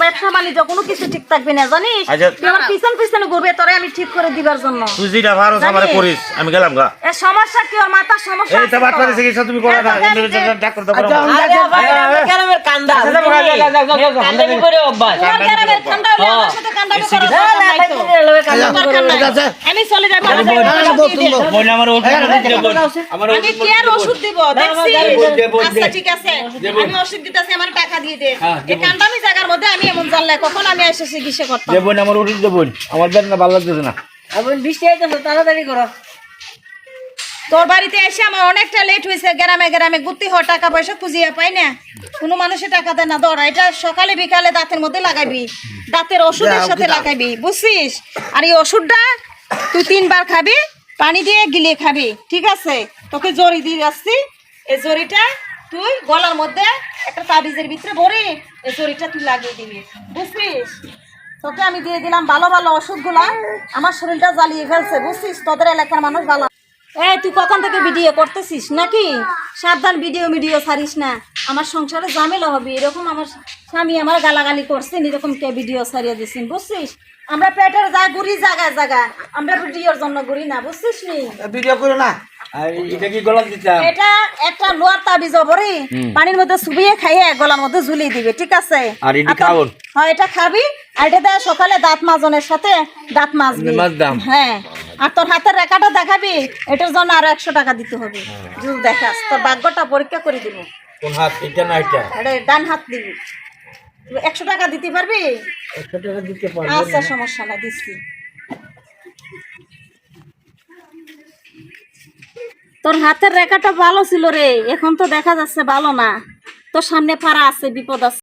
ব্যবসা বাণিজ্য কোনো কিছু ঠিক থাকবে না জানিস আচ্ছা। তুই আমার পিছন পিছনে ঘুরবে তোরে আমি ঠিক করে দিবার জন্য তুই যেটা ভালো আমার করিস আমি গেলাম গা এ সমস্যা কি ওর মাথা সমস্যা এই তো? বাচ্চাদের চিকিৎসা তুমি করো না এই তো জানি যে- ডাক্তার তো করো আচ্ছা, আরে ভাই, আমরা গ্রামের কান্দা। আচ্ছা, যাও, করে অভ্যাস। গ্রামের ঠান্ডা হলে আমার সাথে কান্দা করো। আমি চলে যাব আমার ওষুধ দিয়ে বোন। আমার আমি কি আর ওষুধ দিব? আচ্ছা ঠিক আছে। আমি ওষুধ দিতেছি আমার টাকা দিয়ে দে। এই কান্দামি জায়গার মধ্যে আমি এমন জানলে কখন আমি এসে চিকিৎসা করতাম? বোন আমার ওষুধ ভালো লাগতেছে না। এখন বৃষ্টি আইতেছে, তাড়াতাড়ি করো। তোর বাড়িতে এসে আমার অনেকটা লেট হয়েছে গ্রামে গ্রামে গুত্তি হওয়ার টাকা পয়সা খুঁজিয়ে পাই না। কোনো মানুষের টাকা দেয় না ধর। এটা সকালে বিকালে দাঁতের মধ্যে লাগাবি। দাঁতের ওষুধের সাথে লাগাবি বুঝছিস? আর এই ওষুধটা তুই তিনবার খাবি পানি দিয়ে গিলিয়ে খাবি ঠিক আছে? তোকে জড়ি দিয়ে আসছি এই জড়িটা তুই গলার মধ্যে একটা তাবিজের ভিতরে ভরে এই জড়িটা তুই লাগিয়ে দিবি বুঝছিস? তোকে আমি দিয়ে দিলাম ভালো ভালো ওষুধগুলা। আমার শরীরটা জ্বালিয়ে ফেলছে বুঝছিস? তোদের এলাকার মানুষ ভালো এই তুই কখন থেকে ভিডিও করতেছিস? নাকি? সাবধান ভিডিও ভিডিও ছাড়িস না। আমার সংসারে ঝামেলা হবে। এরকম আমার স্বামী আমার গালাগালি করছেন এরকম কে ভিডিও ছাড়িয়ে দিচ্ছেন বুঝছিস? আমরা পেটের যা ঘুরি জায়গায় জায়গায় আমরা ভিডিওর জন্য ঘুরি না বুঝছিস নি? ভিডিও করো না। এটা কি গলা দিতাম? এটা একটা লোয়ার তাবিজ পানির মধ্যে চুবিয়ে খাইয়ে গলার মধ্যে ঝুলিয়ে দিবে ঠিক আছে? আর এটি তো- হ্যাঁ এটা খাবি। আর এটা সকালে দাঁত মাজনের সাথে দাঁত মাজবি। হ্যাঁ। আর তোর হাতের রেখাটা দেখাবি এটার জন্য আরও একশো টাকা দিতে হবে। যদি দেখাস তোর ভাগ্যটা পরীক্ষা করে দিব। কোন হাত এটা না এটা এটা ডান হাত দিবি। একশো টাকা দিতে পারবি? একশো টাকা দিতে পারব আচ্ছা সমস্যা না দিচ্ছি। তোর হাতের রেখাটা ভালো ছিল রে এখন তো দেখা যাচ্ছে ভালো না। তোর সামনে পাড়া আছে বিপদ আছে।